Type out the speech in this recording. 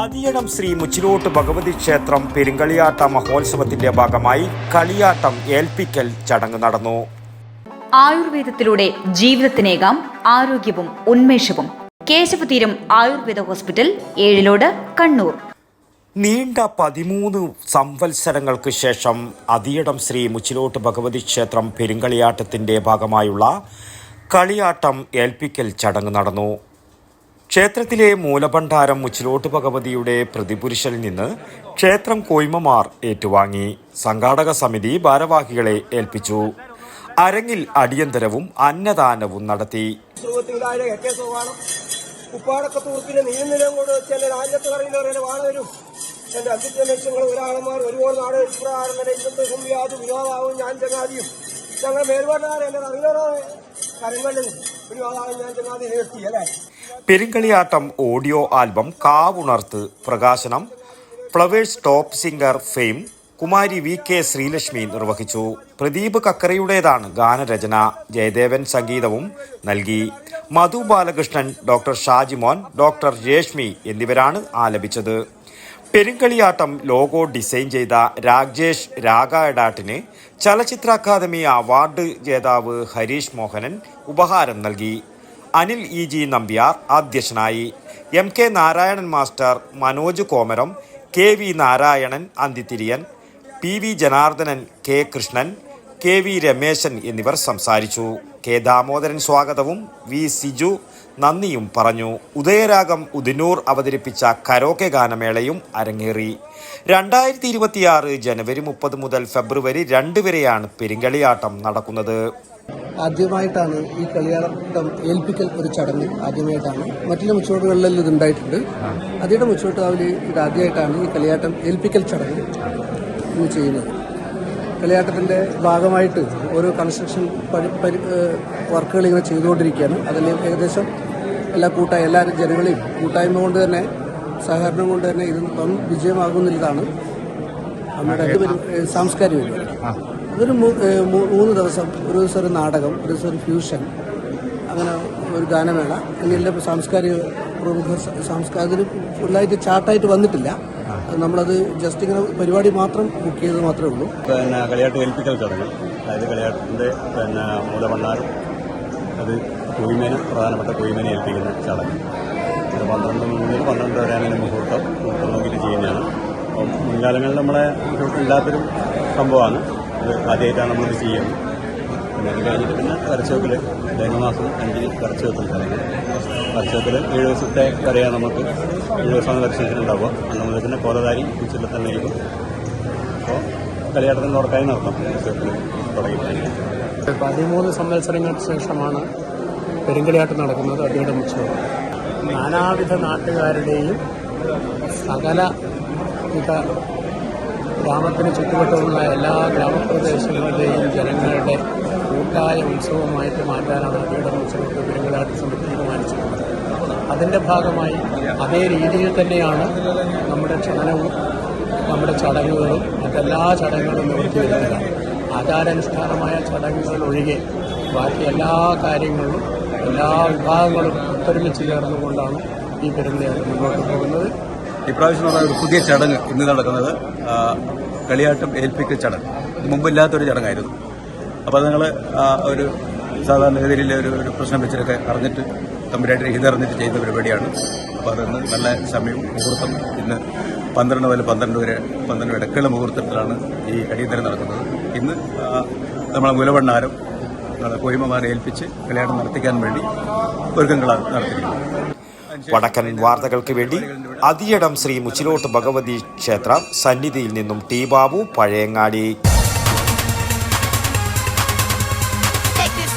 അതിയടം ശ്രീ മുച്ചിലോട്ട് ഭഗവതി ക്ഷേത്രം പെരുങ്കളിയാട്ട മഹോത്സവത്തിന്റെ ഭാഗമായി കളിയാട്ടം ഏൽപ്പിക്കൽ ചടങ്ങ് നടന്നു. ആയുർവേദത്തിലൂടെ ജീവിതത്തിനേകാം ആരോഗ്യവും ഉന്മേഷവും. കേശവതീരം ആയുർവേദ ഹോസ്പിറ്റൽ ഏഴിലോട് കണ്ണൂർ. നീണ്ട പതിമൂന്ന് സംവത്സരങ്ങൾക്ക് ശേഷം അതിയടം ശ്രീ മുച്ചിലോട്ട് ഭഗവതി ക്ഷേത്രം പെരുങ്കളിയാട്ടത്തിന്റെ ഭാഗമായുള്ള കളിയാട്ടം ഏൽപ്പിക്കൽ ചടങ്ങ് നടന്നു. ക്ഷേത്രത്തിലെ മൂലഭണ്ഡാരം മുച്ചിലോട്ട് ഭഗവതിയുടെ പ്രതിപുരുഷനിൽ നിന്ന് ക്ഷേത്രം കോയ്മമാർ ഏറ്റുവാങ്ങി. സംഘാടക സമിതി ഭാരവാഹികളെ ഏൽപ്പിച്ചു. അരങ്ങിൽ അടിയന്തരവും അന്നദാനവും നടത്തി. എന്റെ ഞാൻ ഞങ്ങൾ അല്ലേ? പെരുങ്കളിയാട്ടം ഓഡിയോ ആൽബം കാവുണർത്ത് പ്രകാശനം Flowers top singer fame Kumari V K Sreelakshmi നിർവഹിച്ചു. പ്രദീപ് കക്കറയുടേതാണ് ഗാനരചന. ജയദേവൻ സംഗീതവും നൽകി. മധു ബാലകൃഷ്ണൻ ഡോക്ടർ ഷാജിമോൻ ഡോക്ടർ രേഷ്മി എന്നിവരാണ് ആലപിച്ചത്. പെരുങ്കളിയാട്ടം ലോഗോ ഡിസൈൻ ചെയ്ത രാജേഷ് രാഗ ചലച്ചിത്ര അക്കാദമി അവാർഡ് ജേതാവ് ഹരീഷ് മോഹനൻ ഉപഹാരം നൽകി. അനിൽ ഇ ജി നമ്പ്യാർ അധ്യക്ഷനായി. M K Narayanan master Manoj കോമരം K V Narayanan അന്തിത്തിരിയൻ P V Janardhanan K Krishnan K V Rameshan എന്നിവർ സംസാരിച്ചു. കെ ദാമോദരൻ സ്വാഗതവും വി സിജു നന്ദിയും പറഞ്ഞു. ഉദയരാഗം ഉദിനൂർ അവതരിപ്പിച്ച കരോക്കെ ഗാനമേളയും അരങ്ങേറി. രണ്ടായിരത്തി ഇരുപത്തിയാറ് ജനുവരി മുപ്പത് മുതൽ ഫെബ്രുവരി രണ്ട് വരെയാണ് പെരിങ്കളിയാട്ടം നടക്കുന്നത്. ആദ്യമായിട്ടാണ് ഈ കളിയാട്ടം ഏൽപ്പിക്കൽ ഒരു ചടങ്ങ് ആദ്യമായിട്ടാണ്. മറ്റുള്ള മുച്ചുവടുകളിലും ഇത് ഉണ്ടായിട്ടുണ്ട്. അതിയുടെ മുച്ചോട്ടുകാവിൽ ഇത് ആദ്യമായിട്ടാണ് ഈ കളിയാട്ടം ഏൽപ്പിക്കൽ ചടങ്ങ് ഇന്ന് ചെയ്യുന്നത്. കളിയാട്ടത്തിന്റെ ഭാഗമായിട്ട് ഓരോ കൺസ്ട്രക്ഷൻ വർക്കുകൾ ഇങ്ങനെ ചെയ്തുകൊണ്ടിരിക്കുകയാണ്. അതിൽ ഏകദേശം എല്ലാ കൂട്ടായ എല്ലാ ജനങ്ങളെയും കൂട്ടായ്മ കൊണ്ട് തന്നെ സഹകരണം കൊണ്ട് തന്നെ ഇത് വൻ വിജയമാകുന്നതാണ് നമ്മുടെ ഒരു, സാംസ്കാരിക പരിപാടി അതൊരു മൂന്ന് ദിവസം ഒരു ദിവസം ഒരു നാടകം ഒരു ദിവസം ഒരു ഫ്യൂഷൻ അങ്ങനെ ഒരു ഗാനമേള അങ്ങനെയുള്ള സാംസ്കാരിക പ്രമുഖ സാംസ്കാരിക ഫുള്ളായിട്ട് ചാർട്ടായിട്ട് വന്നിട്ടില്ല. അത് നമ്മളത് ജസ്റ്റ് ഇങ്ങനെ പരിപാടി മാത്രം ബുക്ക് ചെയ്തത് മാത്രമേ ഉള്ളൂ. പിന്നെ കളിയാട്ട് ഏൽപ്പിക്കൽ ചടങ്ങ്. അതായത് കളിയാട്ടത്തിന്റെ പിന്നെ മൂലമണ്ണാർ അത് കുയിമേന് പ്രധാനപ്പെട്ട കുയിമേനെ ഏൽപ്പിക്കുന്ന ചടങ്ങ്. പന്ത്രണ്ട് മുതൽ പന്ത്രണ്ട് വരെയാണ് മുഹൂർത്തം മുഹൂർത്തം മുൻകാലങ്ങളിൽ നമ്മളെ ഇല്ലാത്തൊരു സംഭവമാണ്. അത് ആദ്യമായിട്ടാണ് നമ്മളിത് ചെയ്യുന്നത്. പിന്നെ അത് കഴിഞ്ഞിട്ട് പിന്നെ കരച്ചോക്കിൽ മാസം അഞ്ചിന് കരച്ചോക്കിൽ ചടങ്ങ് കരച്ചോക്കിൽ ഏഴ് ദിവസത്തെ കറിയാണ് നമുക്ക് ഏഴ് ദിവസമാണ് കരച്ചോക്കിലുണ്ടാവുക അന്ന് മുതൽ തന്നെ കോലധാരി ഉച്ചയിൽ തന്നെ ഇരിക്കും അപ്പോൾ കളിയാട്ടത്തിന് ഉറക്കായി നടത്തും. കരച്ചോക്കിൽ തുടങ്ങി പതിമൂന്ന് സംവത്സരങ്ങൾക്ക് ശേഷമാണ് പെരുങ്കളിയാട്ടം നടക്കുന്നത്. അടിയുടെ മുച്ചു നാനാവിധ നാട്ടുകാരുടെയും സകല വിധ ഗ്രാമത്തിന് ചുറ്റുവട്ടമുള്ള എല്ലാ ഗ്രാമപ്രദേശങ്ങളുടെയും ജനങ്ങളുടെ കൂട്ടായ ഉത്സവമായിട്ട് മാറ്റാനാണ് അവരുടെ ഉത്സവത്തെ പെരുങ്കളിയാട്ട സമിതി തീരുമാനിച്ചിട്ടുള്ളത് അതിന്റെ ഭാഗമായി അതേ രീതിയിൽ തന്നെയാണ് നമ്മുടെ ക്ഷണനവും നമ്മുടെ ചടങ്ങുകളും മറ്റെല്ലാ ചടങ്ങുകളും നിവർത്തി വരുന്നതാണ് ആചാരാനുഷ്ഠാനമായ ചടങ്ങുകൾ ഒഴികെ ബാക്കി എല്ലാ കാര്യങ്ങളും എല്ലാ വിഭാഗങ്ങളും ഒത്തൊരുമിച്ച് ചേർന്നുകൊണ്ടാണ് ഈ പെരുന്നയാൾ മുന്നോട്ട് പോകുന്നത്. ഇപ്രാവശ്യം പറഞ്ഞ ഒരു പുതിയ ചടങ്ങ് ഇന്ന് നടക്കുന്നത് കളിയാട്ടം ഏൽപ്പിക്കൽ ചടങ്ങ്. ഇത് മുമ്പില്ലാത്തൊരു ചടങ്ങായിരുന്നു. അപ്പോൾ ഞങ്ങൾ ഒരു സാധാരണഗതിയിൽ ഒരു ഒരു പ്രശ്നം വെച്ചിട്ടൊക്കെ അറിഞ്ഞിട്ട് തമ്പുരായിട്ട് ഇതറിഞ്ഞിട്ട് ചെയ്യുന്ന പരിപാടിയാണ്. അപ്പോൾ അതിന്ന് നല്ല സമയം മുഹൂർത്തം ഇന്ന് പന്ത്രണ്ട് മുതൽ പന്ത്രണ്ട് വരെ പന്ത്രണ്ട് ഇടക്കുള്ള മുഹൂർത്തത്തിലാണ് ഈ അടിയന്തരം നടക്കുന്നത്. ഇന്ന് നമ്മളെ മുലവണ്ണാരം കോയിമമാരെ ഏൽപ്പിച്ച് കളിയാട്ടം നടത്തിക്കാൻ വേണ്ടി ഒരുക്കങ്ങളാണ് നടത്തിയിരിക്കുന്നത് വടക്കൻ വാർത്തകൾക്ക് വേണ്ടി അതിയടം ശ്രീ മുച്ചിലോട്ട് ഭഗവതി ക്ഷേത്ര സന്നിധിയിൽ നിന്നും T Babu Pazhayangadi. Check this